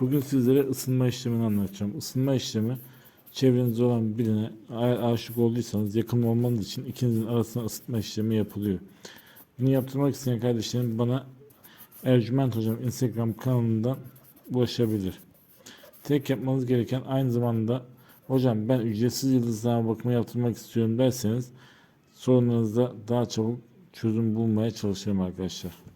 Bugün sizlere ısınma işlemini anlatacağım. Isınma işlemi çevrenizde olan birine aşık olduysanız yakın olmanız için ikinizin arasında ısıtma işlemi yapılıyor. Bunu yaptırmak isteyen kardeşlerim bana Ercüment Hocam Instagram kanalından ulaşabilir. Tek yapmanız gereken aynı zamanda hocam ben ücretsiz yıldızlama bakımı yaptırmak istiyorum derseniz sorunlarınızda daha çabuk çözüm bulmaya çalışırım arkadaşlar.